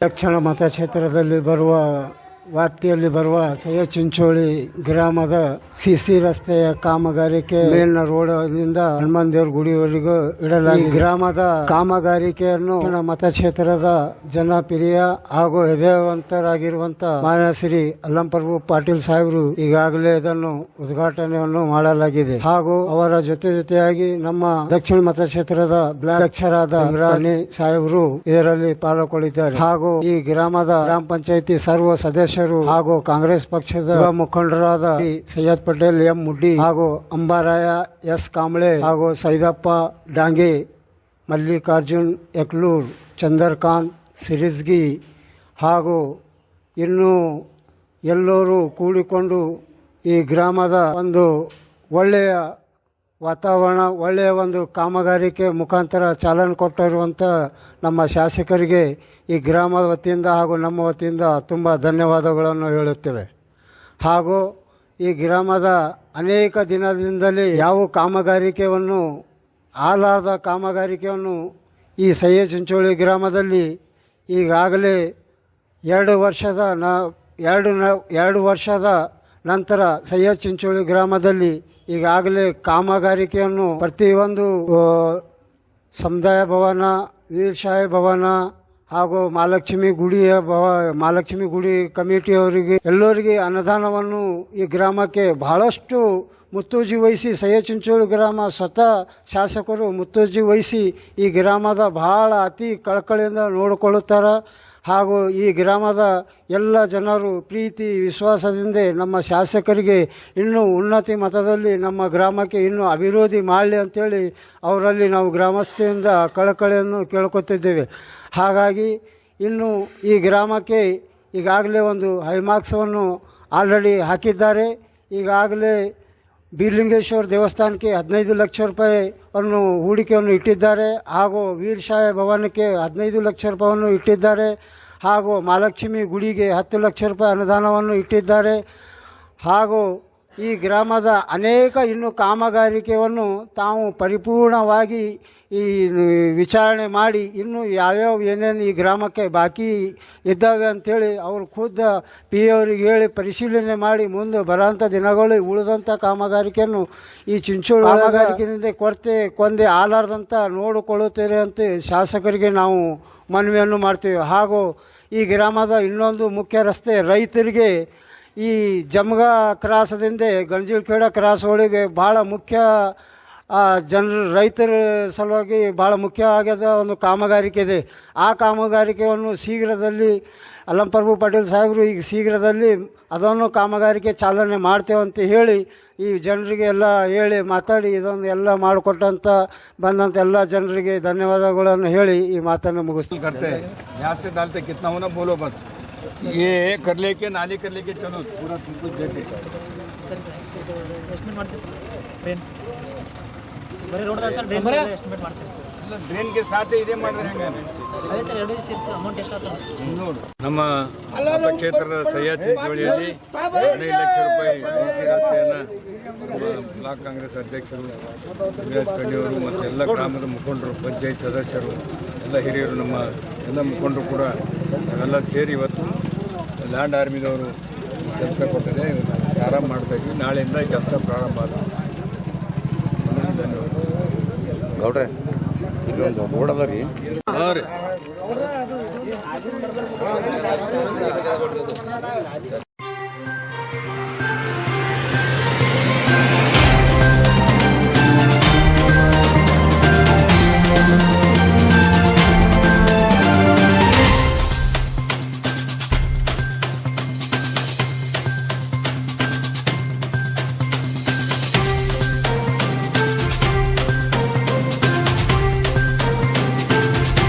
ದಕ್ಷಿಣ ಮತಕ್ಷೇತ್ರದಲ್ಲಿ ಬರುವ ವ್ಯಾಪ್ತಿಯಲ್ಲಿ ಬರುವ ಸಯ್ಯ ಚಿಂಚೋಳಿ ಗ್ರಾಮದ ಸಿಸಿ ರಸ್ತೆಯ ಕಾಮಗಾರಿಕೆ ಮೇಲಿನ ರೋಡ್ನಿಂದ ಹನುಮಾನ್ ದೇವ್ರ ಗುಡಿವರೆಗೂ ಇಡಲಾಗಿದೆ. ಗ್ರಾಮದ ಕಾಮಗಾರಿಕೆಯನ್ನು ಮತಕ್ಷೇತ್ರದ ಜನಪ್ರಿಯ ಹಾಗೂ ಹೃದಯವಂತರಾಗಿರುವಂತ ಮಾನ್ಯ ಶ್ರೀ ಅಲ್ಲಂಪ್ರಭು ಪಾಟೀಲ್ ಸಾಹೇಬರು ಈಗಾಗಲೇ ಇದನ್ನು ಉದ್ಘಾಟನೆಯನ್ನು ಮಾಡಲಾಗಿದೆ. ಹಾಗೂ ಅವರ ಜೊತೆ ಜೊತೆಯಾಗಿ ನಮ್ಮ ದಕ್ಷಿಣ ಮತಕ್ಷೇತ್ರದ ಬ್ಲಾಕ್ ಅಧ್ಯಕ್ಷರಾದ ಇಮ್ರಾನಿ ಸಾಹೇಬರು ಇದರಲ್ಲಿ ಪಾಲ್ಗೊಳ್ಳಿದ್ದಾರೆ ಹಾಗೂ ಈ ಗ್ರಾಮದ ಗ್ರಾಮ ಪಂಚಾಯಿತಿ ಸರ್ವ ಸದಸ್ಯರು ಹಾಗೂ ಕಾಂಗ್ರೆಸ್ ಪಕ್ಷದ ಮುಖಂಡರಾದ ಸೈಯದ್ ಪಟೇಲ್ ಎಂ ಮುಡ್ಡಿ ಹಾಗೂ ಅಂಬಾರಾಯ ಎಸ್ ಕಾಂಬ್ಳೆ ಹಾಗೂ ಸೈದಪ್ಪ ಡಾಂಗೆ ಮಲ್ಲಿಕಾರ್ಜುನ್ ಯಕ್ಲೂರ್ ಚಂದರ್ಕಾಂತ್ ಸಿರಿಸ್ಗಿ ಹಾಗೂ ಇನ್ನೂ ಎಲ್ಲರೂ ಕೂಡಿಕೊಂಡು ಈ ಗ್ರಾಮದ ಒಂದು ಒಳ್ಳೆಯ ವಾತಾವರಣ, ಒಳ್ಳೆಯ ಒಂದು ಕಾಮಗಾರಿಕೆ ಮುಖಾಂತರ ಚಾಲನೆ ಕೊಟ್ಟಿರುವಂಥ ನಮ್ಮ ಶಾಸಕರಿಗೆ ಈ ಗ್ರಾಮದ ವತಿಯಿಂದ ಹಾಗೂ ನಮ್ಮ ವತಿಯಿಂದ ತುಂಬ ಧನ್ಯವಾದಗಳನ್ನು ಹೇಳುತ್ತೇವೆ. ಹಾಗೂ ಈ ಗ್ರಾಮದ ಅನೇಕ ದಿನದಿಂದಲೇ ಯಾವ ಕಾಮಗಾರಿಕೆಯನ್ನು ಆಲಾರದ ಕಾಮಗಾರಿಕೆಯನ್ನು ಈ ಸಯ್ಯ ಚಿಂಚೋಳಿ ಗ್ರಾಮದಲ್ಲಿ ಈಗಾಗಲೇ ಎರಡು ವರ್ಷದ ನ, ಎರಡು ನ, ಎರಡು ವರ್ಷದ ನಂತರ ಸಯ್ಯ ಚಿಂಚೋಳಿ ಗ್ರಾಮದಲ್ಲಿ ಈಗಾಗಲೇ ಕಾಮಗಾರಿಕೆಯನ್ನು ಪ್ರತಿಯೊಂದು ಸಮುದಾಯ ಭವನ ವೀರಶಾಹಿ ಭವನ ಹಾಗೂ ಮಹಾಲಕ್ಷ್ಮಿ ಗುಡಿಯ ಭವ, ಮಹಾಲಕ್ಷ್ಮಿ ಗುಡಿ ಕಮಿಟಿಯವರಿಗೆ ಎಲ್ಲರಿಗೆ ಅನುದಾನವನ್ನು ಈ ಗ್ರಾಮಕ್ಕೆ ಬಹಳಷ್ಟು ಮುತ್ತೂಜಿ ವಹಿಸಿ ಸಯ್ಯಚಿಂಚೋಳಿ ಗ್ರಾಮ ಸ್ವತಃ ಶಾಸಕರು ಮುತ್ತೂಜಿ ವಹಿಸಿ ಈ ಗ್ರಾಮದ ಬಹಳ ಅತಿ ಕಳಕಳಿಯಿಂದ ನೋಡಿಕೊಳ್ಳುತ್ತಾರೆ. ಹಾಗೂ ಈ ಗ್ರಾಮದ ಎಲ್ಲ ಜನರು ಪ್ರೀತಿ, ವಿಶ್ವಾಸದಿಂದ ನಮ್ಮ ಶಾಸಕರಿಗೆ ಇನ್ನೂ ಉನ್ನತಿ ಮತದಲ್ಲಿ ನಮ್ಮ ಗ್ರಾಮಕ್ಕೆ ಇನ್ನೂ ಅಭಿವೃದ್ಧಿ ಮಾಡಲಿ ಅಂತೇಳಿ ಅವರಲ್ಲಿ ನಾವು ಗ್ರಾಮಸ್ಥೆಯಿಂದ ಕಳಕಳಿಯನ್ನು ಕೇಳ್ಕೊತಿದ್ದೇವೆ. ಹಾಗಾಗಿ ಇನ್ನು ಈ ಗ್ರಾಮಕ್ಕೆ ಈಗಾಗಲೇ ಒಂದು ಹೈಮಾರ್ಕ್ಸವನ್ನು ಆಲ್ರೆಡಿ ಹಾಕಿದ್ದಾರೆ. ಈಗಾಗಲೇ ಬೀರ್ಲಿಂಗೇಶ್ವರ ದೇವಸ್ಥಾನಕ್ಕೆ ಹದಿನೈದು ಲಕ್ಷ ರೂಪಾಯಿಯನ್ನು ಹೂಡಿಕೆಯನ್ನು ಇಟ್ಟಿದ್ದಾರೆ ಹಾಗೂ ವೀರಶಾಹಿ ಭವನಕ್ಕೆ ಹದಿನೈದು ಲಕ್ಷ ರೂಪಾಯಿಯನ್ನು ಇಟ್ಟಿದ್ದಾರೆ ಹಾಗೂ ಮಹಾಲಕ್ಷ್ಮಿ ಗುಡಿಗೆ ಹತ್ತು ಲಕ್ಷ ರೂಪಾಯಿ ಅನುದಾನವನ್ನು ಇಟ್ಟಿದ್ದಾರೆ ಹಾಗೂ ಈ ಗ್ರಾಮದ ಅನೇಕ ಇನ್ನು ಕಾಮಗಾರಿಕೆಯನ್ನು ತಾವು ಪರಿಪೂರ್ಣವಾಗಿ ಈ ವಿಚಾರಣೆ ಮಾಡಿ ಇನ್ನು ಯಾವ್ಯಾವ ಏನೇನು ಈ ಗ್ರಾಮಕ್ಕೆ ಬಾಕಿ ಇದ್ದಾವೆ ಅಂಥೇಳಿ ಅವರು ಖುದ್ದ ಪಿ ಅವರಿಗೆ ಹೇಳಿ ಪರಿಶೀಲನೆ ಮಾಡಿ ಮುಂದೆ ಬರೋಂಥ ದಿನಗಳು ಉಳಿದಂಥ ಕಾಮಗಾರಿಕೆಯನ್ನು ಈ ಚಿಂಚೋಳಿ ಕಾಮಗಾರಿಕೆಯಿಂದ ಕೊರತೆ ಕೊಂದೆ ಆಲಾರ್ದಂಥ ನೋಡಿಕೊಳ್ಳುತ್ತೇವೆ ಅಂತ ಶಾಸಕರಿಗೆ ನಾವು ಮನವಿಯನ್ನು ಮಾಡ್ತೇವೆ. ಹಾಗೂ ಈ ಗ್ರಾಮದ ಇನ್ನೊಂದು ಮುಖ್ಯ ರಸ್ತೆ ರೈತರಿಗೆ ಈ ಜಮ್ಗ ಕ್ರಾಸದಿಂದ ಕೇಡ ಕ್ರಾಸ್ ಒಳಗೆ ಭಾಳ ಮುಖ್ಯ ಜನರು, ರೈತರ ಸಲುವಾಗಿ ಭಾಳ ಮುಖ್ಯ ಆಗ್ಯದ ಒಂದು ಕಾಮಗಾರಿಕೆ ಇದೆ. ಆ ಕಾಮಗಾರಿಕೆಯನ್ನು ಶೀಘ್ರದಲ್ಲಿ ಅಲ್ಲಂಪ್ರಭು ಪಾಟೀಲ್ ಸಾಹೇಬರು ಈಗ ಶೀಘ್ರದಲ್ಲಿ ಅದನ್ನು ಕಾಮಗಾರಿಕೆ ಚಾಲನೆ ಮಾಡ್ತೇವೆ ಅಂತ ಹೇಳಿ ಈ ಜನರಿಗೆ ಎಲ್ಲ ಹೇಳಿ ಮಾತಾಡಿ ಇದೊಂದು ಎಲ್ಲ ಮಾಡಿಕೊಟ್ಟಂಥ ಬಂದಂಥ ಎಲ್ಲ ಜನರಿಗೆ ಧನ್ಯವಾದಗಳನ್ನು ಹೇಳಿ ಈ ಮಾತನ್ನು ಮುಗಿಸ್ತೀನಿ. करते हैं यहाँ से डालते कितना होना बोलो बस ये कर लेके नाली कर लेके चलो पूरा तुमको देते ಸರಿ ಸರ್ ಇದು ಎಸ್ಟಿಮೇಟ್ ಮಾಡ್ತೀವಿ ಸರ್ ಡ್ರೈನ್ ಬರೀ ರೋಡ್ ಸರ್ ಡ್ರೈನ್ ಎಸ್ಟಿಮೇಟ್ ಮಾಡ್ತೀವಿ ಡ್ರೈನ್ के साथ ಇದೇ ಮಾಡಿದ್ರೆ ಹೆಂಗೆ ಅದೇ ಸರ್ ಎರಡು ಸೇರಿಸಿ ಅಮೌಂಟ್ ಎಷ್ಟಾಗ್ತದೆ ನೋಡು ನಮ್ಮ ಮತಕ್ಷೇತ್ರದ ಸಹ್ಯ ಚಿಂಚೋಳಿಯಲ್ಲಿ ಹದಿನೈದು ಲಕ್ಷ ರೂಪಾಯಿ ಸಿ ರಸ್ತೆಯನ್ನು ನಮ್ಮ ಬ್ಲಾಕ್ ಕಾಂಗ್ರೆಸ್ ಅಧ್ಯಕ್ಷರು ಲಿಂಗರಾಜ್ ಕಣ್ಣಿಯವರು ಮತ್ತು ಎಲ್ಲ ಗ್ರಾಮದ ಮುಖಂಡರು ಪಂಚಾಯತ್ ಸದಸ್ಯರು ಎಲ್ಲ ಹಿರಿಯರು ನಮ್ಮ ಎಲ್ಲ ಮುಖಂಡರು ಕೂಡ ನಾವೆಲ್ಲ ಸೇರಿ ಇವತ್ತು ಲ್ಯಾಂಡ್ ಆರ್ಮಿದವರು ಕೆಲಸ ಕೊಟ್ಟಿದೆ ಪ್ರಾರಂಭ ಮಾಡ್ತಾ ಇದ್ವಿ. ನಾಳೆಯಿಂದ ಈ ಕೆಲಸ ಪ್ರಾರಂಭ ಆಗುತ್ತೆ. ಗೌಡ್ರೆ ಇಲ್ಲೊಂದು ಬೋರ್ಡ್ ಅದ ರೀ ಹಾಂ ರೀ.